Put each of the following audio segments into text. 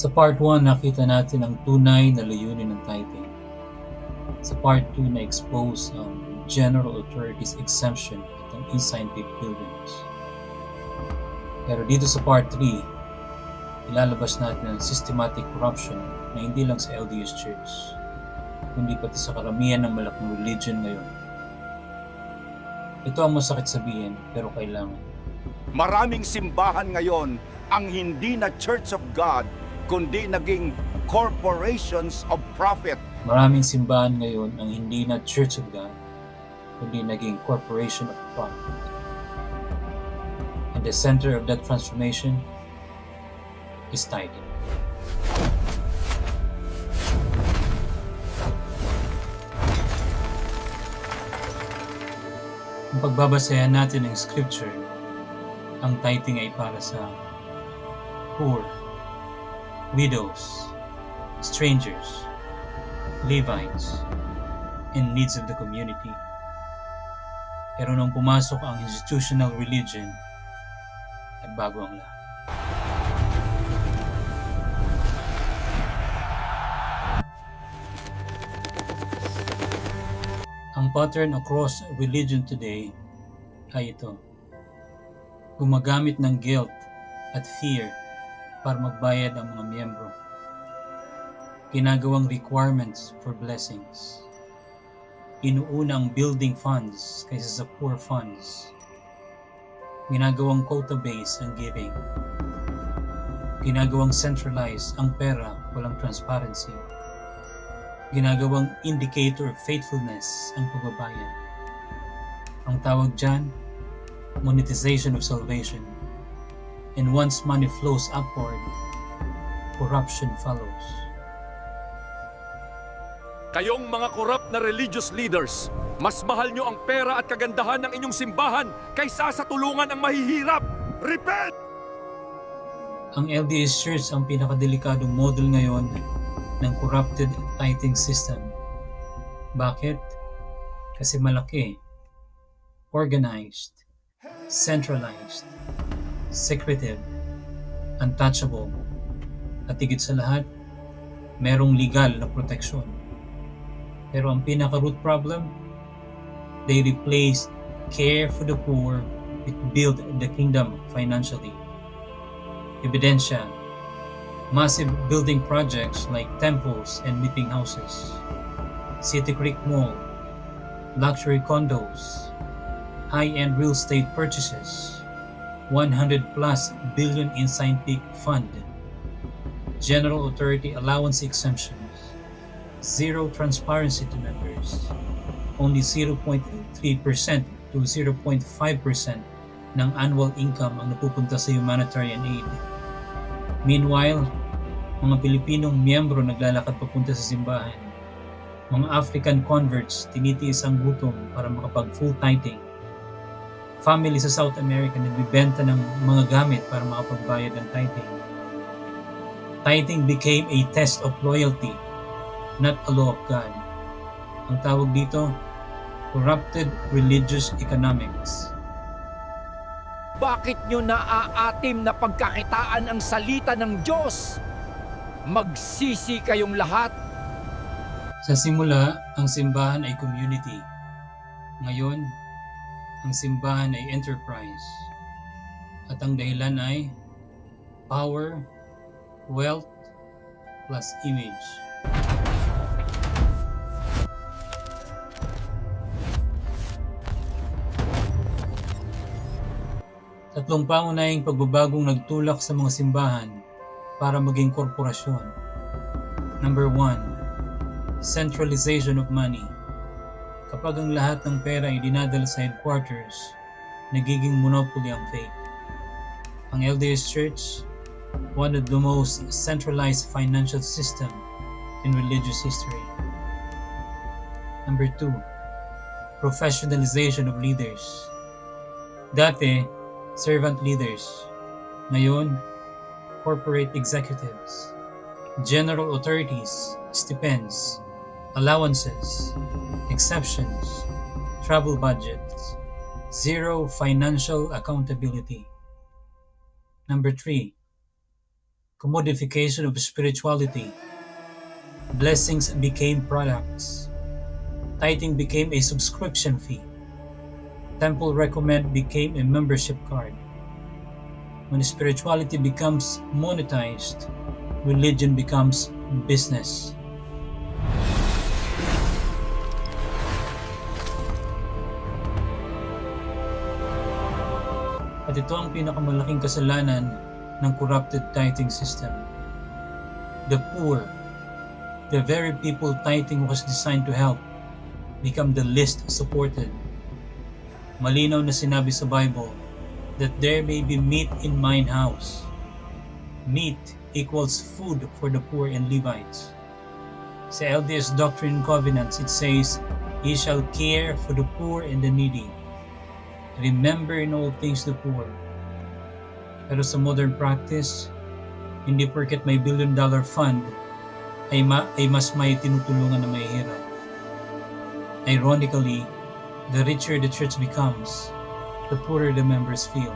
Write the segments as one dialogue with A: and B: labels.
A: Sa part 1, nakita natin ang tunay na layunin ng tithing. Sa part 2, na-expose ang general authorities exemption at ang in-scientific buildings. Pero dito sa part 3, ilalabas natin ang systematic corruption na hindi lang sa LDS Church, kundi pati sa karamihan ng malaking religion ngayon. Ito ang masakit sabihin, pero kailangan.
B: Maraming simbahan ngayon ang hindi na Church of God, kundi naging corporations of profit.
A: Maraming simbahan ngayon ang hindi na Church of God, kundi naging Corporation of Profit. And the center of that transformation is tithing. Kung pagbabasayan natin ng scripture, ang tithing ay para sa poor, widows, strangers, Levites, and needs of the community. Pero nung pumasok ang institutional religion, nagbago ang lahat. Ang pattern across religion today ay ito. Gumagamit ng guilt at fear para magbayad ang mga miyembro ginagawang requirements for blessings. Inuuna ang building funds kaysa sa poor funds. Ginagawang quota base ang giving. Ginagawang centralized ang pera, walang transparency. Ginagawang indicator of faithfulness ang pagbabayad. Ang tawag dyan, monetization of salvation. And once money flows upward, corruption follows.
C: Kayong mga korap na religious leaders, mas mahal nyo ang pera at kagandahan ng inyong simbahan kaysa sa tulungan ang mahihirap. Repent!
A: Ang LDS Church ang pinakadelikadong model ngayon ng corrupted tithing system. Bakit? Kasi malaki, organized, centralized, secretive, untouchable, at higit sa lahat, merong legal na proteksyon. Pero ang pinaka-root problem, they replace care for the poor with build the kingdom financially. Ebidensya, massive building projects like temples and meeting houses, City Creek Mall, luxury condos, high-end real estate purchases, 100 plus billion in scientific fund, general authority allowance exemptions, zero transparency to members, only 0.3% to 0.5% ng annual income ang napupunta sa humanitarian aid. Meanwhile, mga Pilipinong miyembro naglalakad papunta sa simbahan. Mga African converts tinitiis ang gutom para makapag full tithing. Family sa South America nagbibenta ng mga gamit para makapagbayad ng tithing. Tithing became a test of loyalty, not a law of God. Ang tawag dito, corrupted religious economics.
D: Bakit nyo naaatim na pagkakitaan ang salita ng Diyos? Magsisi kayong lahat.
A: Sa simula, ang simbahan ay community. Ngayon, ang simbahan ay enterprise. At ang dahilan ay power, wealth, plus image. Tatlong pangunahing pagbabagong nagtulak sa mga simbahan para maging korporasyon. Number one, centralization of money. Kapag ang lahat ng pera ay dinadala sa headquarters, nagiging monopoly ang faith. Ang LDS Church, one of the most centralized financial system in religious history. Number two, professionalization of leaders. Dati, servant leaders. Ngayon, corporate executives, general authorities, stipends, allowances, exceptions, travel budgets, zero financial accountability. Number three, commodification of spirituality. Blessings became products. Tithing became a subscription fee. Temple recommend became a membership card. When spirituality becomes monetized, religion becomes business. At ito ang pinakamalaking kasalanan ng corrupted tithing system. The poor, the very people tithing was designed to help, become the least supported. Malinaw na sinabi sa Bible that there may be meat in mine house. Meat equals food for the poor and Levites. Sa LDS Doctrine and Covenants, it says, Ye shall care for the poor and the needy. Remember in all things the poor. Pero sa modern practice, hindi porket may billion dollar fund ay, ma- ay mas may tinutulungan na mahihirap. Ironically, the richer the church becomes, the poorer the members feel.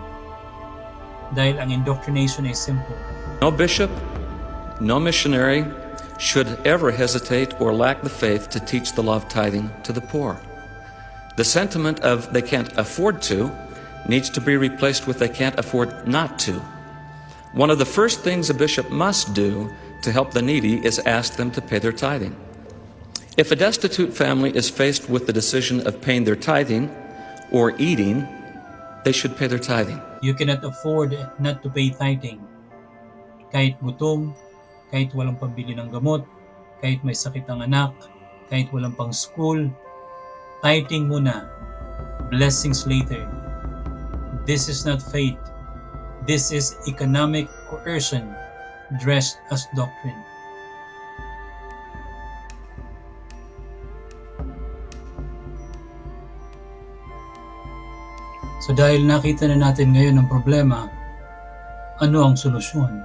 A: Dahil ang indoctrination ay simple.
E: No bishop, no missionary should ever hesitate or lack the faith to teach the love tithing to the poor. The sentiment of they can't afford to needs to be replaced with they can't afford not to. One of the first things a bishop must do to help the needy is ask them to pay their tithing. If a destitute family is faced with the decision of paying their tithing or eating, they should pay their tithing.
A: You cannot afford not to pay tithing. Kahit gutom, kahit walang pambili ng gamot, kahit may sakit ang anak, kahit walang pang school, tithing muna, blessings later. This is not faith. This is economic coercion dressed as doctrine. So dahil nakita na natin ngayon ang problema, ano ang solusyon?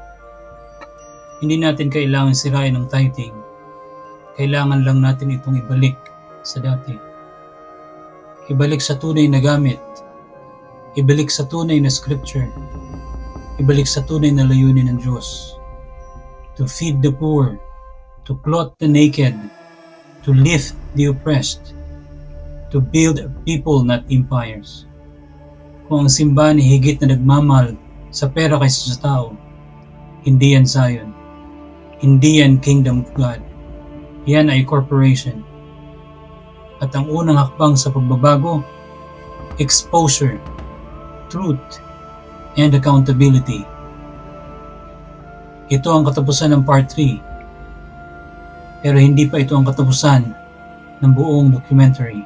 A: Hindi natin kailangan sirain ang tithing. Kailangan lang natin itong ibalik sa dati. Ibalik sa tunay na gamit. Ibalik sa tunay na scripture. Ibalik sa tunay na layunin ng Diyos. To feed the poor, to clothe the naked, to lift the oppressed, to build people not empires kung ang simbahan higit na nagmamahal sa pera kaysa sa tao, hindi yan Zion. Hindi yan Kingdom of God. Yan ay corporation. At ang unang hakbang sa pagbabago, exposure, truth, and accountability. Ito ang katapusan ng part 3. Pero hindi pa ito ang katapusan ng buong documentary.